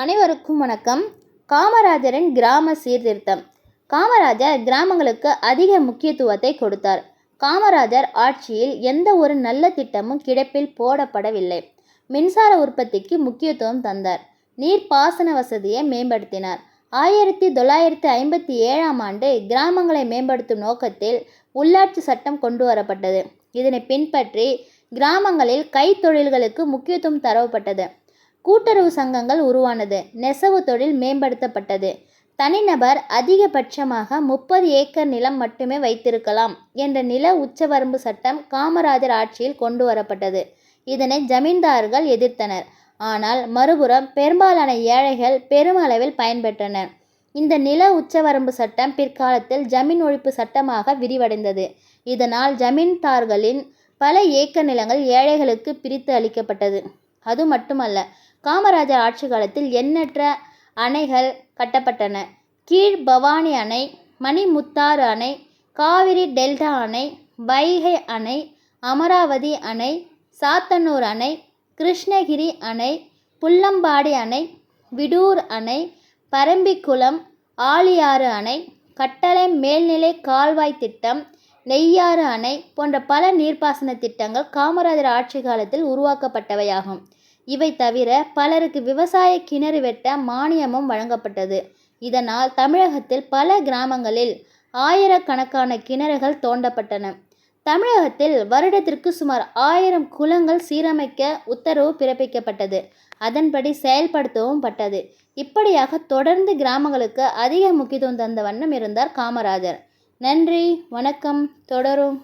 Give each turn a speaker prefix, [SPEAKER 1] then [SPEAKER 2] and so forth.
[SPEAKER 1] அனைவருக்கும் வணக்கம். காமராஜரின் கிராம சீர்திருத்தம். காமராஜர் கிராமங்களுக்கு அதிக முக்கியத்துவத்தை கொடுத்தார். காமராஜர் ஆட்சியில் எந்த ஒரு நல்ல திட்டமும் கிடப்பில் போடப்படவில்லை. மின்சார உற்பத்திக்கு முக்கியத்துவம் தந்தார். நீர்ப்பாசன வசதியை மேம்படுத்தினார். ஆயிரத்தி தொள்ளாயிரத்தி ஐம்பத்தி ஏழாம் ஆண்டு கிராமங்களை மேம்படுத்தும் நோக்கத்தில் உள்ளாட்சி சட்டம் கொண்டு வரப்பட்டது. இதனை பின்பற்றி கிராமங்களில் கைத்தொழில்களுக்கு முக்கியத்துவம் தரப்பட்டது. கூட்டுறவு சங்கங்கள் உருவானது. நெசவு தொழில் மேம்படுத்தப்பட்டது. தனிநபர் அதிகபட்சமாக முப்பது ஏக்கர் நிலம் மட்டுமே வைத்திருக்கலாம் என்ற நில உச்சவரம்பு சட்டம் காமராஜர் ஆட்சியில் கொண்டு வரப்பட்டது இதனை ஜமீன்தார்கள் எதிர்த்தனர். ஆனால் மறுபுறம் பெரும்பாலான ஏழைகள் பெருமளவில் பயன்பெற்றனர். இந்த நில உச்சவரம்பு சட்டம் பிற்காலத்தில் ஜமீன் ஒழிப்பு சட்டமாக விரிவடைந்தது. இதனால் ஜமீன்தார்களின் பல ஏக்கர் நிலங்கள் ஏழைகளுக்கு பிரித்து அளிக்கப்பட்டது. அது மட்டுமல்ல காமராஜர் ஆட்சி காலத்தில் எண்ணற்ற அணைகள் கட்டப்பட்டன. கீழ் பவானி அணை மணிமுத்தாறு அணை காவிரி டெல்டா அணை வைகை அணை அமராவதி அணை சாத்தனூர் அணை கிருஷ்ணகிரி அணை புல்லம்பாடி அணை விடூர் அணை பரம்பிக்குளம் ஆழியாறு அணை கட்டளை மேல்நிலை கால்வாய் திட்டம் நெய்யாறு அணை போன்ற பல நீர்ப்பாசன திட்டங்கள் காமராஜர் ஆட்சி காலத்தில் உருவாக்கப்பட்டவையாகும். இவை தவிர பலருக்கு விவசாய கிணறு வெட்ட மானியமும் வழங்கப்பட்டது. இதனால் தமிழகத்தில் பல கிராமங்களில் ஆயிரக்கணக்கான கிணறுகள் தோண்டப்பட்டன. தமிழகத்தில் வருடத்திற்கு சுமார் ஆயிரம் குளங்கள் சீரமைக்க உத்தரவு பிறப்பிக்கப்பட்டது. அதன்படி செயல்படுத்தவும் பட்டது. இப்படியாக தொடர்ந்து கிராமங்களுக்கு அதிக முக்கியத்துவம் தந்த வண்ணம் இருந்தார் காமராஜர். நன்றி வணக்கம் தொடரும்.